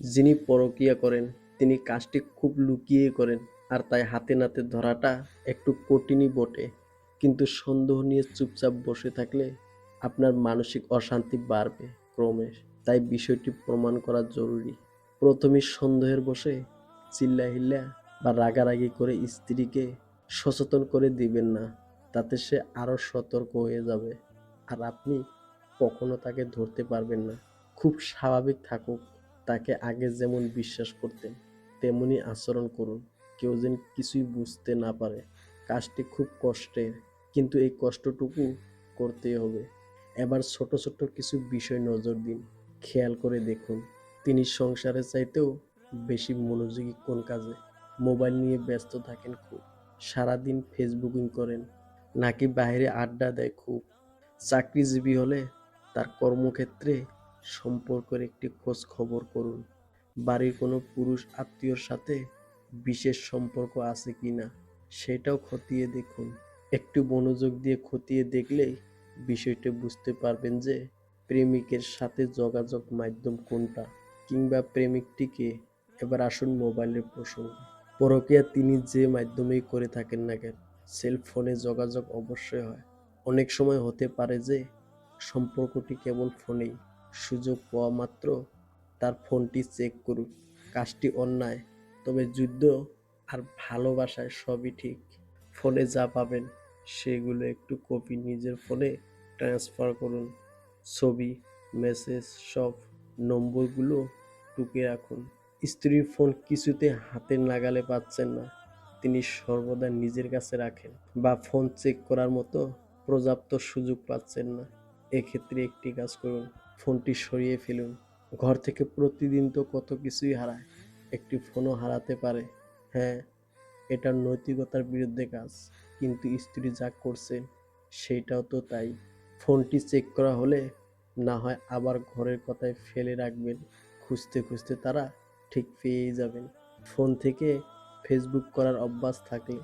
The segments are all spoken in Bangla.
যিনি পরকীয়া করেন, তিনি কাজটি খুব লুকিয়ে করেন আর তাই হাতে নাতে ধরাটা একটু কঠিনই বটে। কিন্তু সন্দেহ নিয়ে চুপচাপ বসে থাকলে আপনার মানসিক অশান্তি বাড়বে ক্রমে। তাই বিষয়টি প্রমাণ করা জরুরি। প্রথমে সন্দেহের বসে চিল্লাহিল্লা বা রাগারাগি করে স্ত্রীকে সচেতন করে দিবেন না, তাতে সে আরও সতর্ক হয়ে যাবে। আর আপনি কখনো তাকে ধরতে পারবেন না। খুব স্বাভাবিক থাকুক। তাকে আগে যেমন বিশ্বাস করতেন, তেমনি আচরণ করুন। কেউ যেন কিছুই বুঝতে না পারে। কাজটি খুব কষ্টের, কিন্তু এই কষ্টটুকু করতেই হবে। এবার ছোট ছোট কিছু বিষয় নজর দিন। খেয়াল করে দেখুন, তিনি সংসারের চাইতেও বেশি মনোযোগী কোন কাজে? মোবাইল নিয়ে ব্যস্ত থাকেন খুব। সারাদিন ফেসবুকিং করেন, নাকি বাইরে আড্ডা দেয় খুব? চাকরিজীবী হলে তার কর্মক্ষেত্রে সম্পর্কের একটি খোঁজ খবর করুন। বাড়ির কোনো পুরুষ আত্মীয়র সাথে বিশেষ সম্পর্ক আছে কি না, সেটাও খতিয়ে দেখুন। একটু মনোযোগ দিয়ে খতিয়ে দেখলেই বিষয়টা বুঝতে পারবেন যে প্রেমিকের সাথে যোগাযোগ মাধ্যম কোনটা কিংবা প্রেমিকটিকে এবার আসুন মোবাইলের প্রসঙ্গ। পরকিয়া তিনি যে মাধ্যমেই করে থাকেন না কেন সেল ফোনে যোগাযোগ অবশ্যই হয়। অনেক সময় হতে পারে যে সম্পর্কটি কেবল ফোনেই। সুযোগ পাওয়া মাত্র তার ফোনটি চেক করুন। কাজটি অন্যায়, তবে যুদ্ধ আর ভালোবাসায় সবই ঠিক। ফোনে যা পাবেন, সেগুলো একটু কপি নিজের ফোনে ট্রান্সফার করুন। ছবি, মেসেজ, সব নম্বরগুলো টুকে রাখুন। স্ত্রীর ফোন কিছুতে হাতে নাগালে পাচ্ছেন না, তিনি সর্বদা নিজের কাছে রাখেন বা ফোন চেক করার মতো পর্যাপ্ত সুযোগ পাচ্ছেন না। এক্ষেত্রে একটি কাজ করুন ফোনটি সরিয়ে ফেলুন। ঘর থেকে প্রতিদিন তো কত কিছুই হারায়। একটি ফোনও হারাতে পারে। হ্যাঁ এটা নৈতিকতার বিরুদ্ধে কাজ। কিন্তু স্ত্রী যা করছেন সেইটাও তো তাই। ফোনটি চেক করা হলে না হয় আবার ঘরের কথায় ফেলে রাখবেন। খুঁজতে খুঁজতে তারা ঠিক পেয়েই যাবেন। ফোন থেকে ফেসবুক করার অভ্যাস থাকলে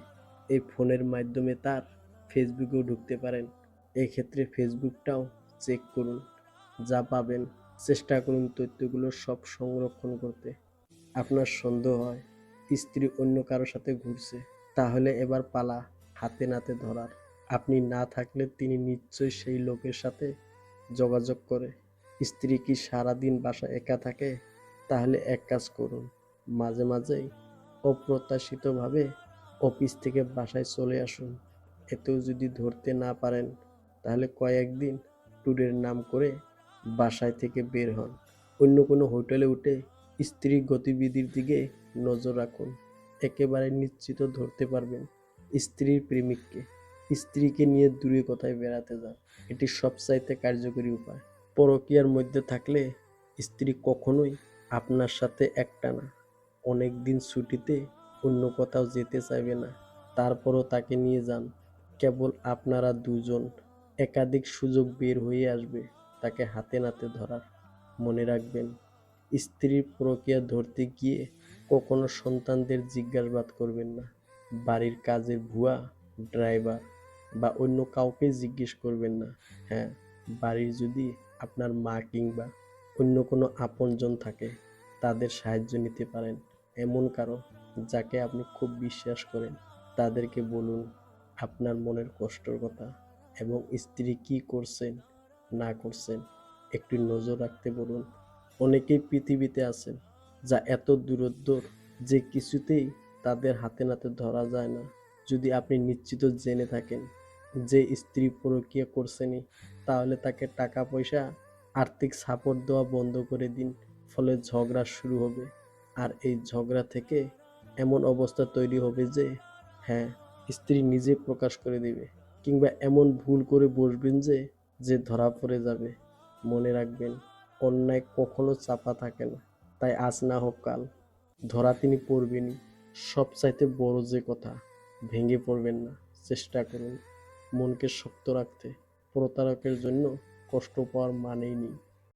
এই ফোনের মাধ্যমে তার ফেসবুকেও ঢুকতে পারেন। এক্ষেত্রে ফেসবুকটাও চেক করুন। যা পাবেন, চেষ্টা করুন তথ্যগুলো সব সংরক্ষণ করতে। আপনার সন্দেহ হয়, স্ত্রী অন্য কারোর সাথে ঘুরছে, তাহলে এবার পালা, হাতে নাতে ধরার। আপনি না থাকলে তিনি নিশ্চয়ই সেই লোকের সাথে যোগাযোগ করে। স্ত্রী কি সারাদিন বাসা একা থাকে? তাহলে এক কাজ করুন, মাঝে মাঝেই অপ্রত্যাশিতভাবে অফিস থেকে বাসায় চলে আসুন। এতেও যদি ধরতে না পারেন, তাহলে কয়েকদিন ট্যুরের নাম করে বাসায় থেকে বের হন। অন্য কোনো হোটেলে উঠে স্ত্রীর গতিবিধির দিকে নজর রাখুন। একেবারে নিশ্চিত ধরতে পারবেন স্ত্রীর প্রেমিককে। স্ত্রীকে নিয়ে দূরে কোথায় বেড়াতে যান, এটি সবচাইতে কার্যকরী উপায়। পরকীয়ার মধ্যে থাকলে স্ত্রী কখনোই আপনার সাথে একটানা অনেক দিন ছুটিতে অন্য কোথাও যেতে চাইবে না। তারপরও তাকে নিয়ে যান। কেবল আপনারা দুজন। একাধিক সুযোগ বের হয়ে আসবে। তাকে হাতে নাতে ধরার। মনে রাখবেন, স্ত্রীর প্রক্রিয়া ধরতে গিয়ে কখনো সন্তানদের জিজ্ঞাসাবাদ করবেন না। বাড়ির কাজের ভুয়া, ড্রাইভার বা অন্য কাউকে জিজ্ঞেস করবেন না। হ্যাঁ বাড়ির যদি আপনার মা কিংবা অন্য কোনো আপনজন থাকে, তাদের সাহায্য নিতে পারেন। এমন কারও যাকে আপনি খুব বিশ্বাস করেন, তাদেরকে বলুন আপনার মনের কষ্টর কথা এবং স্ত্রী কি করছেন না করছেন। একটু নজর রাখতে বলুন, অনেকেই পৃথিবীতে আছেন যা এত দূরত্বর যে কিছুতেই তাদের হাতে নাতে ধরা যায় না। যদি আপনি নিশ্চিত জেনে থাকেন যে স্ত্রী প্রক্রিয়া করছেনই, তাহলে তাকে টাকা পয়সা আর্থিক সাপোর্ট দেওয়া বন্ধ করে দিন, ফলে ঝগড়া শুরু হবে। আর এই ঝগড়া থেকে এমন অবস্থা তৈরি হবে যে হ্যাঁ স্ত্রী নিজে প্রকাশ করে দিবে, কিংবা এমন ভুল করে বসবেন যে যে ধরা পড়ে যাবে, মনে রাখবেন, অন্যায় কখনো চাপা থাকে না। তাই আজ না হোক কাল, ধরা তিনি পড়বেনই। সবচাইতে বড় যে কথা, ভেঙে পড়বেন না, চেষ্টা করুন। মনকে শক্ত রাখতে, প্রতারকের জন্য কষ্ট পাওয়ার মানেই নেই।